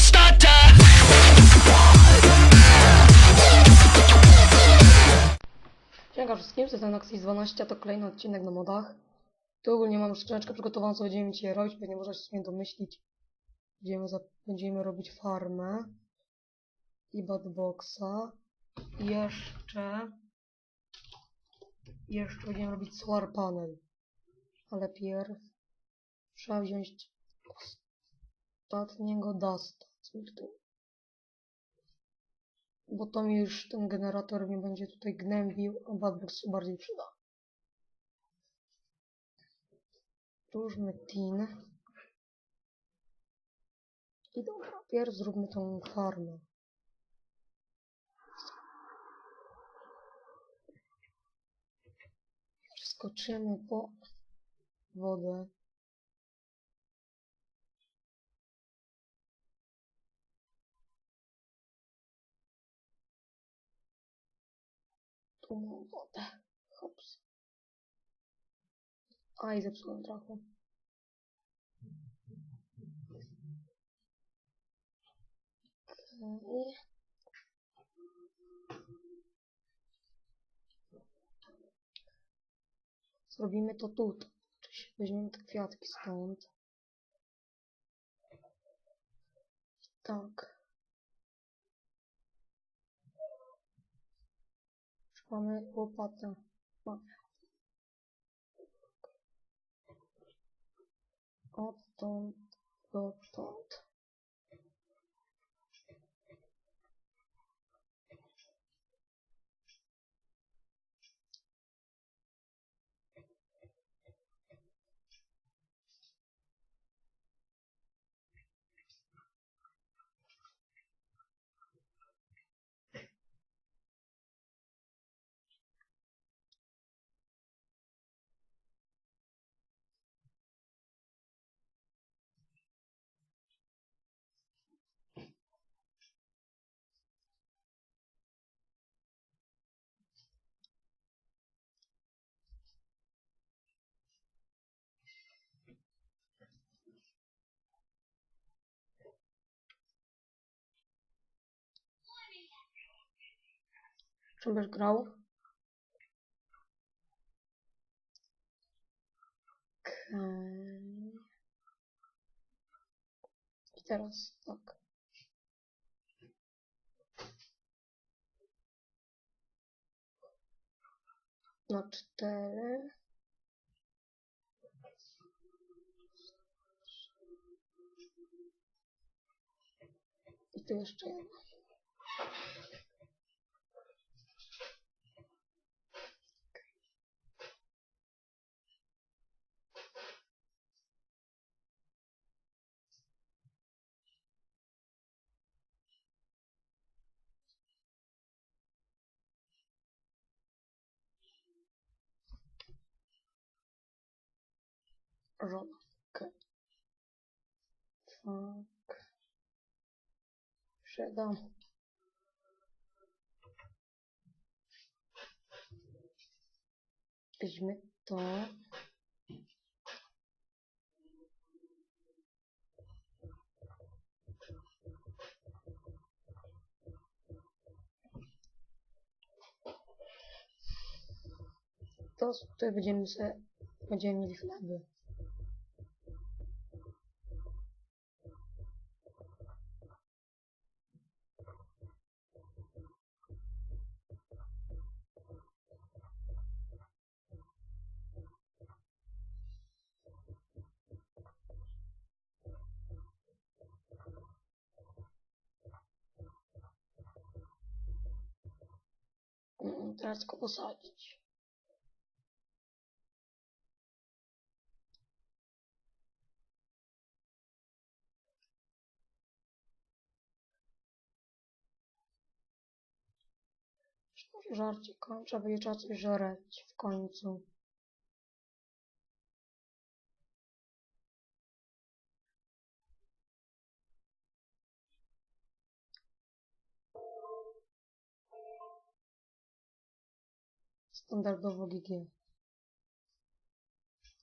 starter. Dzień wszystkim, to jest Noxis 12, a to kolejny odcinek na modach. Tu ogólnie mam skrzyneczkę przygotowaną, co będziemy dzisiaj robić, pewnie możecie sobie domyślić. Będziemy, za, będziemy robić farmę i badboxa. I jeszcze... Jeszcze będziemy robić solar panel. Ale pierw trzeba wziąć ostatniego dusta. Bo to mi już ten generator mnie będzie tutaj gnębił, a Badbox się bardziej przyda. Różmy tin. I dobra, pierw zróbmy tą farmę. Skoczymy po wodę. Mam wodę. Hops. A i zepsułem trochę. Okej. Zrobimy to tutaj. Weźmiemy te kwiatki stąd. Tak. Mamy łopatę. Mamy. Odtąd dotąd. Byś grał? Okej. I teraz tak. Na cztery. I tu jeszcze jedna. Żona. Okej. Tak. Przedam. Weźmy to. To tutaj będziemy sobie, będziemy mieli chleby. Go posadzić. Żarcie kończę, będzie trzeba coś żreć w końcu. standardowo GG.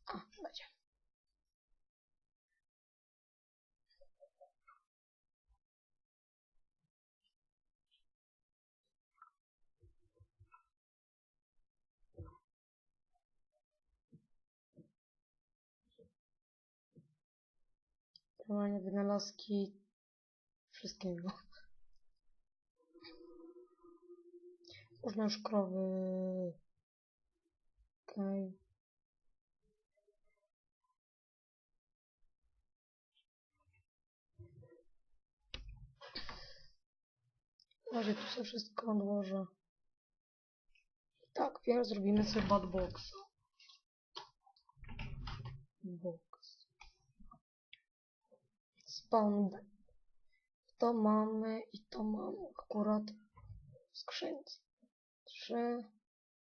A, będzie. Normalnie wynalazki wszystkiego. Można już krowy Okej. Na razie tu sobie wszystko odłożę. Tak, pierw zrobimy sobie bad box. Box. Spawn. To mamy i to mamy akurat w skrzynce. Trzy,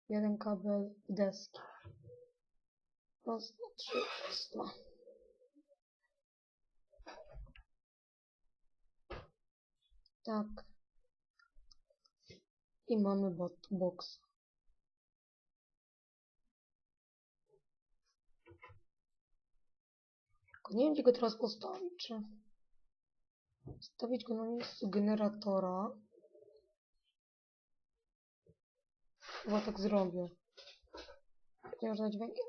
jeden kabel deski. Raz, dwa, trzy, raz, dwa. Tak. I mamy bot box. Tylko nie wiem, gdzie go teraz postawić. Stawić go na miejscu generatora? Chyba tak zrobię. Ponieważ dać węgiel.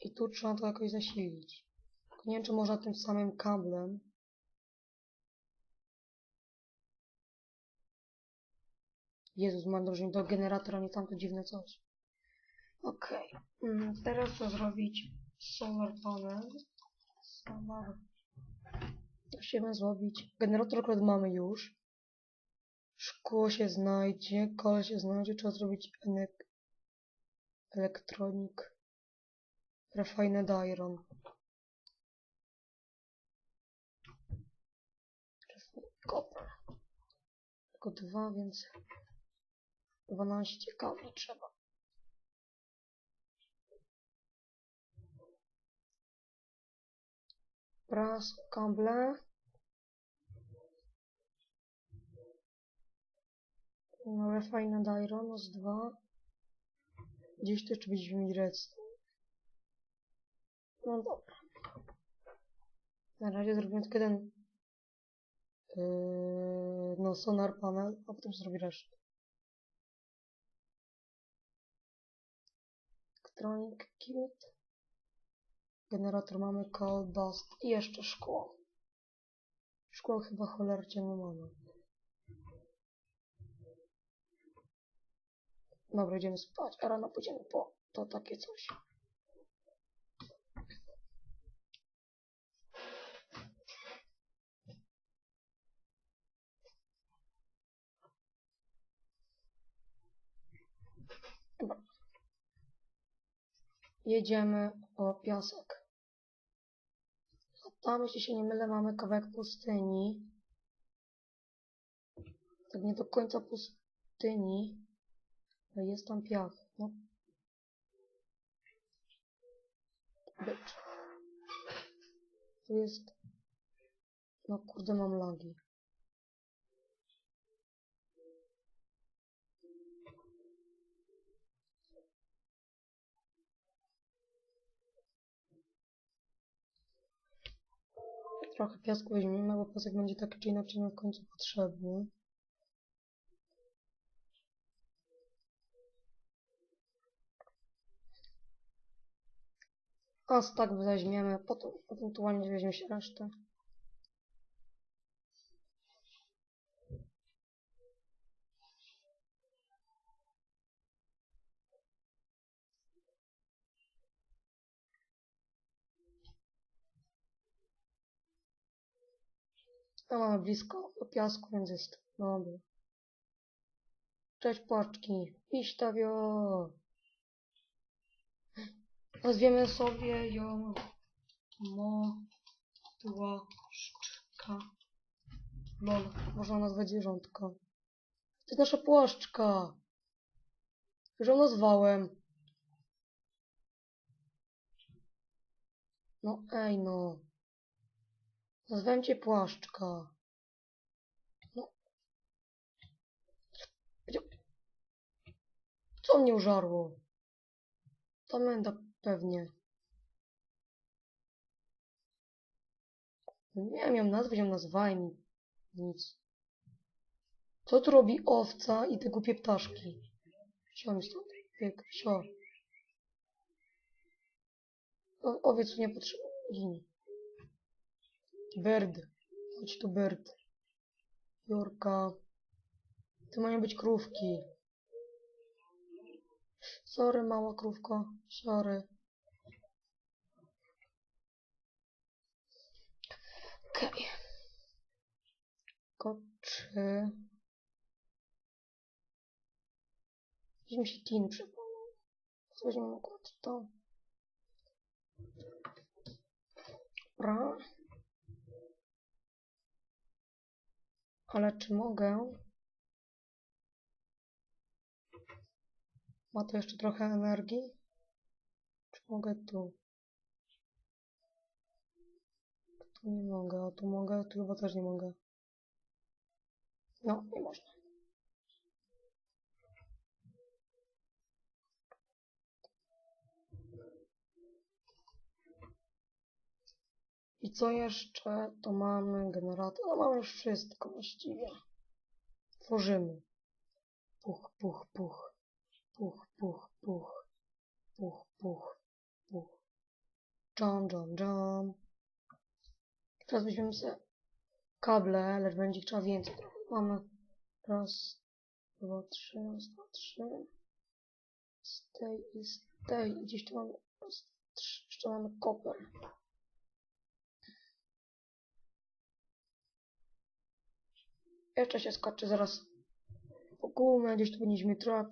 I tu trzeba to jakoś zasilić. Nie wiem, czy można tym samym kablem. Jezus, mam drożnie do generatora, nie tamto dziwne coś. Okej. Mm, teraz co zrobić? Solar panel. Solar. Musimy zrobić. Generator akurat mamy już. Szkło się znajdzie, kol się znajdzie, trzeba zrobić elektronik. Refined iron. Copper. Tylko dwa, więc 12 kabli trzeba. Raz kable. No, Refined Iron z dwa. Gdzieś tu jeszcze będziemy mieć redstone. No dobra. Na razie zrobimy tylko jeden yy, no sonar panel, a potem zrobię resztę. Electronic kit. Generator mamy coal dust i jeszcze szkło. Szkło chyba cholercie nie mamy. Dobra, idziemy spać, a rano pójdziemy po to takie coś. Jedziemy o piasek. A tam, jeśli się nie mylę, mamy kawałek pustyni. Tak nie do końca pustyni. Ale jest tam piach. No. Być. Tu jest... No kurde, mam lagi. Trochę piasku weźmiemy, bo piasek będzie tak czy inaczej nam w końcu potrzebny. A tak weźmiemy, potem ewentualnie weźmie się resztę. A mamy blisko do piasku, więc jest dobry. Cześć płaczki, Piśtawio! Nazwiemy sobie ją Motłaszczka. Lol, można nazwać zwierzątka. To jest nasza płaszczka. Już ją nazwałem. No ej no. Nazwałem cię płaszczka. No. Co mnie użarło? Ta menda pewnie. Nie wiem ją nazwać, ją nazwałem nic. Co tu robi owca i te głupie ptaszki? Sio mi stąd. Bieg, sio. O, owiec nie potrzebuje. Ginie. Bird. Chodź tu, Bird. Jurka. Tu mają być krówki. Sorry, mała krówko. Sorry. Okej. Koczy. Gdzieś mi się tin przypomniał. Weźmiemy akurat to. Dobra. Ale czy mogę? Ma to jeszcze trochę energii? Czy mogę tu? Tu nie mogę, a tu mogę, tu chyba też nie mogę. No, nie można. I co jeszcze? To mamy generator. No mamy już wszystko właściwie. Tworzymy. Puch, puch, puch. Puch, puch, puch. Puch, puch, puch. Jam, jam, jam. Teraz weźmiemy sobie kable, lecz będzie trzeba więcej. Mamy raz, dwa, trzy, raz, dwa, trzy. Z tej i z tej. Gdzieś tu mamy raz, trzy. Jeszcze mamy koper. Jeszcze się skoczy zaraz po gumę, gdzieś tu będziemy trap.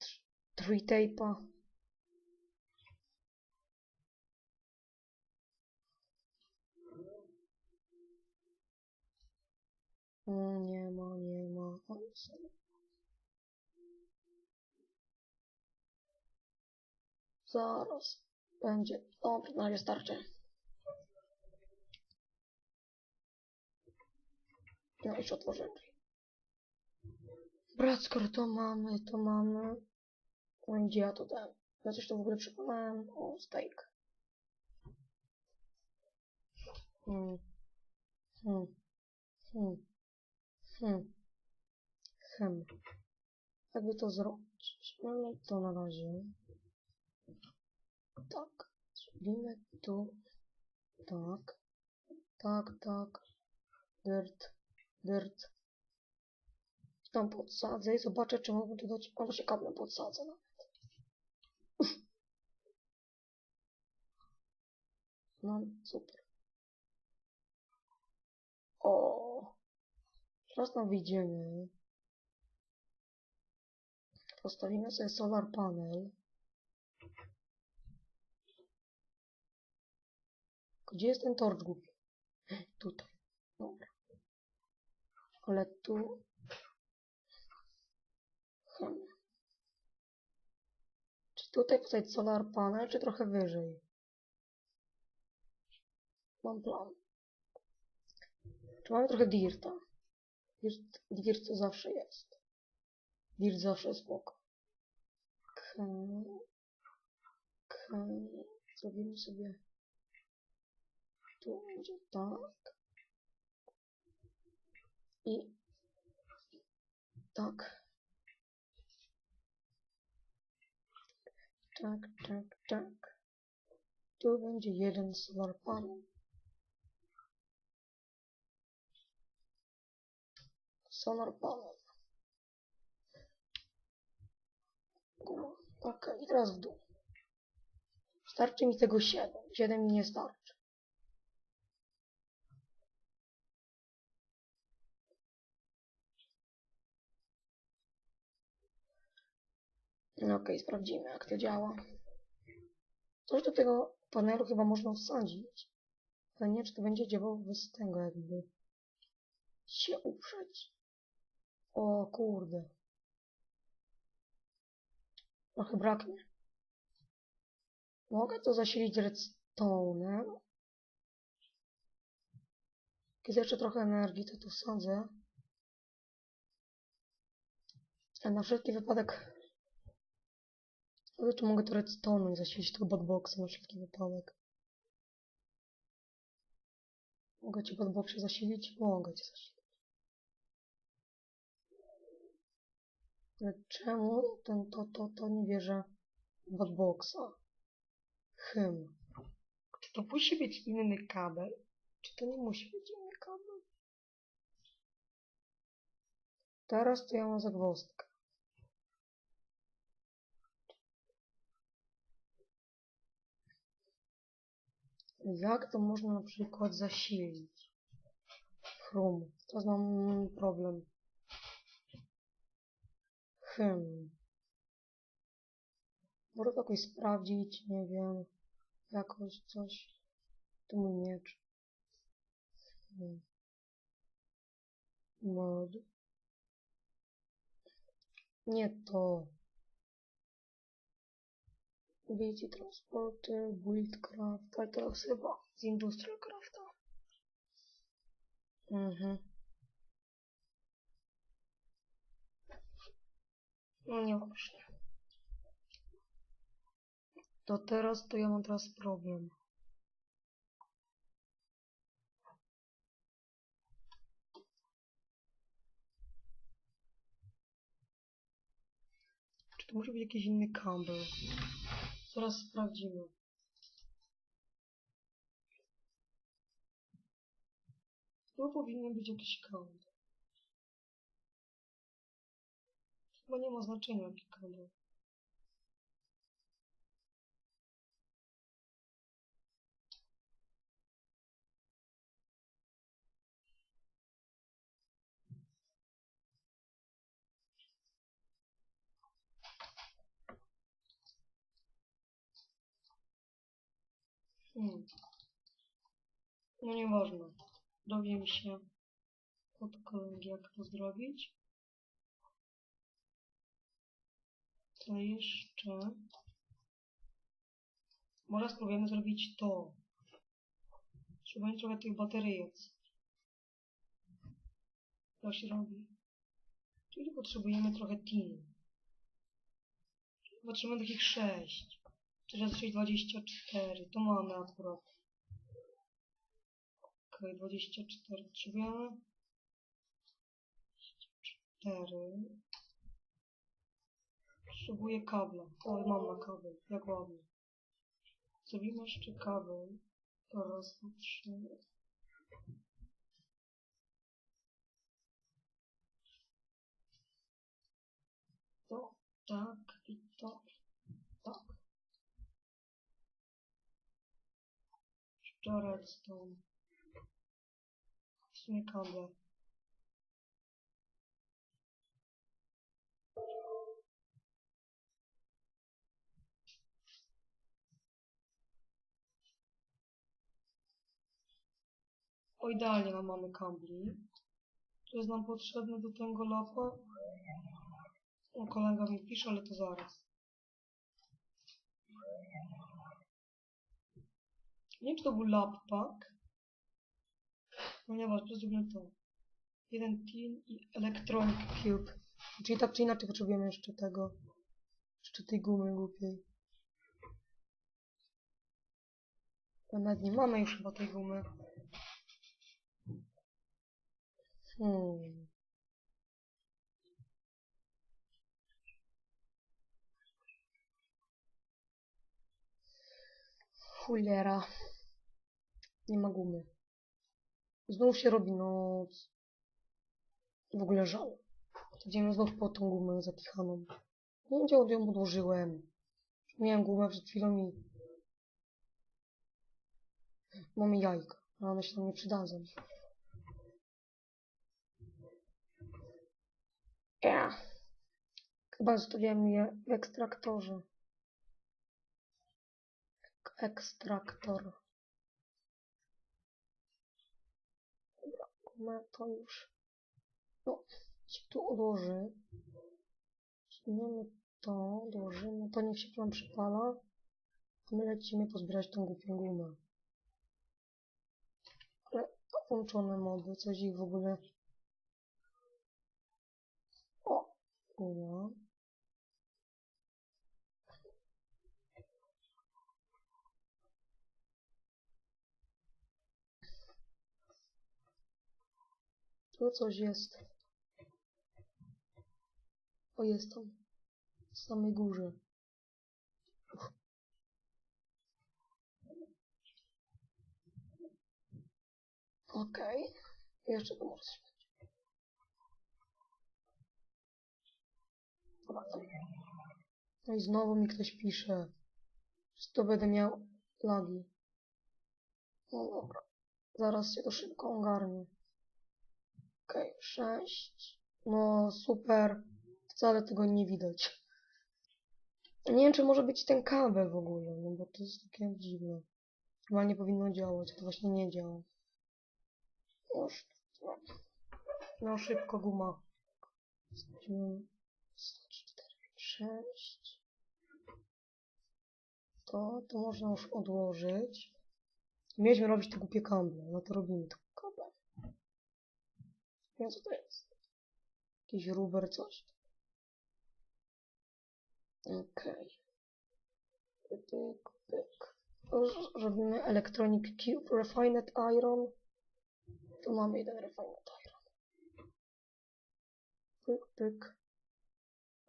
tr- Three tape'a. Nie ma, nie ma. O. Zaraz będzie. Dobra, na razie starczy. No już otworzę drzwi. Brat, skoro to mamy, to mamy. No i gdzie ja to dałem? Ja coś tu w ogóle przypomniałem. O, steak. Hmm. Hmm. Hmm. Hmm. Hmm. Jakby to zrobić? Mamy to na razie. Tak. Zrobimy tu. Tak. Tak, tak. Dirt. Dirt. Tam podsadzę i zobaczę, czy mogę tu dać. Może się kablem podsadzę nawet. No, super. O. Nam wyjdziemy. Postawimy sobie solar panel. Gdzie jest ten torcz głupi? Tutaj. Dobra. Ale tu... Hmm. Czy tutaj postawić solar panel, czy trochę wyżej? Mam plan. Czy mamy trochę dirta? Dirt, dirt zawsze jest. Dirt zawsze jest spoko. Okej. Okej. Zrobimy sobie... Tu będzie tak. I tak. Tak, tak, tak. Tu będzie jeden solar panel. Solar panel. Ok, i teraz w dół. Starczy mi tego 7. 7 mi nie starczy. No sprawdzimy jak to działa. Coś do tego panelu chyba można wsadzić. Ale nie czy to będzie działało bez tego jakby się uprzeć. O kurde. Trochę braknie. Mogę to zasilić redstone'em. Kiedy jeszcze trochę energii, to tu wsadzę. A na wszelki wypadek ale czy mogę to redstone'em zasilić tego botboxa na wszelki wypadek? Mogę cię botboxie zasilić? Mogę cię zasilić. Czemu ten to, to, to nie bierze botboxa? Hym. Czy to musi być inny kabel? Czy to nie musi być inny kabel? Teraz to ja mam zagwozdkę. Jak to można na przykład zasilić? Chrome. Teraz mam problem. Hmm. Może to jakoś sprawdzić, nie wiem. Jakoś coś. To mój miecz. Hmm. Mod. Nie to. Wiecie, transporty, buildcraft, ale to chyba z Industrial Crafta. Mhm. No nieważne. To teraz, to ja mam teraz problem. Czy to może być jakiś inny kabel? Zaraz sprawdzimy. Tu powinien być jakiś kabel. Chyba nie ma znaczenia jaki kabel. Hmm. No nieważne. Dowiem się od kolegi, jak to zrobić. To jeszcze... Może spróbujemy zrobić to. Trzeba trochę tych bateryjec. To się robi. Czyli potrzebujemy trochę tin. Potrzebujemy takich 6. 4 razy 6, 24. To mamy akurat. Ok, 24 potrzebujemy. 24. Potrzebuję kabla. O, mam na kabel. Jak ładnie. Zrobimy jeszcze kabel. Raz, dwa, trzy. To, tak i to, tak. Jeszcze redstone. W sumie kable. O, idealnie nam mamy kabli. To jest nam potrzebne do tego lapa. O, kolega mi pisze, ale to zaraz. Nie wiem, czy to był lap. No nieważne, zrobimy to. Jeden tin i electronic cube. Czyli tak czy inaczej potrzebujemy jeszcze tego. Jeszcze tej gumy głupiej. Nawet nie mamy już chyba tej gumy. Hmm. Cholera. Nie ma gumy. Znów się robi noc. W ogóle żal. Idziemy znów po tą gumę zakichaną. Nie wiem, gdzie ją odłożyłem. Miałem gumę przed chwilą i... Mamy jajka, a one się nam nie przydadzą. Ja. Chyba zostawiłem je w ekstraktorze. Ekstraktor. Dobra, to już. No, się tu odłoży. Zmieniamy to, odłożymy. To niech się nam przypala. A my lecimy pozbierać tą głupią gumę. Ale włączone mody, coś ich w ogóle... O, guma. Tu coś jest. O, jest tam. W samej górze. Okej. Jeszcze tu może No i znowu mi ktoś pisze. Że to będę miał lagi. No dobra. Zaraz się to szybko ogarnie. Okej, sześć. No super. Wcale tego nie widać. Nie wiem, czy może być ten kabel w ogóle, no bo to jest takie dziwne. Chyba nie powinno działać, to właśnie nie działa. No, no szybko guma. 104, 6. To, to można już odłożyć. Mieliśmy robić te głupie kable, no to robimy te kable. Nie co to jest. Jakiś ruber, coś. Okej. Pyk, pyk. Już Robimy Electronic Cube Refined Iron. Tu mamy jeden Refined Iron. Pyk, pyk.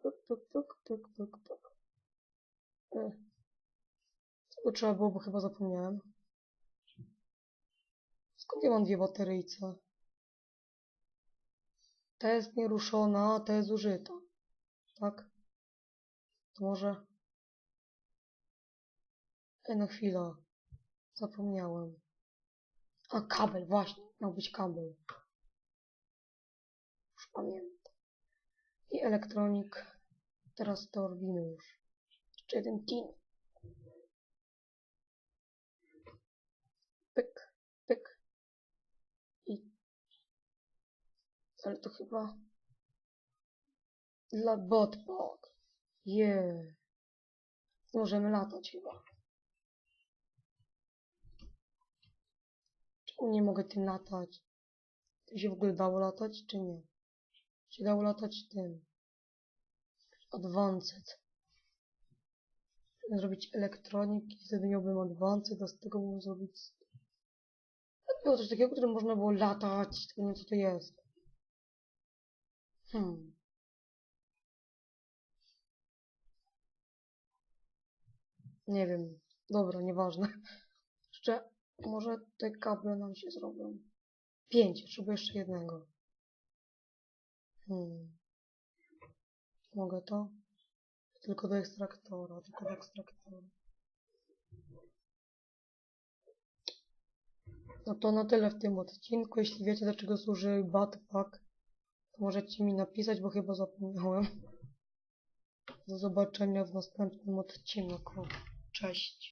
Pyk, pyk, pyk, pyk, pyk. E. Tego trzeba było, bo chyba zapomniałem. Skąd ja mam dwie bateryjce? Ta jest nieruszona, a ta jest zużyta. Tak? To może... Ej, no chwila. Zapomniałem. A, kabel, właśnie. Miał być kabel. Już pamiętam. I elektronik. Teraz to robimy już. Jeszcze jeden tin. Pyk, pyk. I... Ale to chyba... Dla botbot. Yeah. Możemy latać chyba. Czemu nie mogę tym latać? Tym się w ogóle dało latać, czy nie? Się dało latać tym. Advanced. Zrobić elektronik i wtedy miałbym advanced, a z tego mógłbym zrobić... Było coś takiego, którym można było latać, tylko nie wiem co to jest. Hmm. Nie wiem. Dobra, nieważne. Jeszcze może te kable nam się zrobią. Pięć, potrzebuję jeszcze jednego. Hmm. Mogę to? Tylko do ekstraktora, tylko do ekstraktora. No to na tyle w tym odcinku. Jeśli wiecie, do czego służy Batpack, to możecie mi napisać, bo chyba zapomniałem. Do zobaczenia w następnym odcinku. Cześć.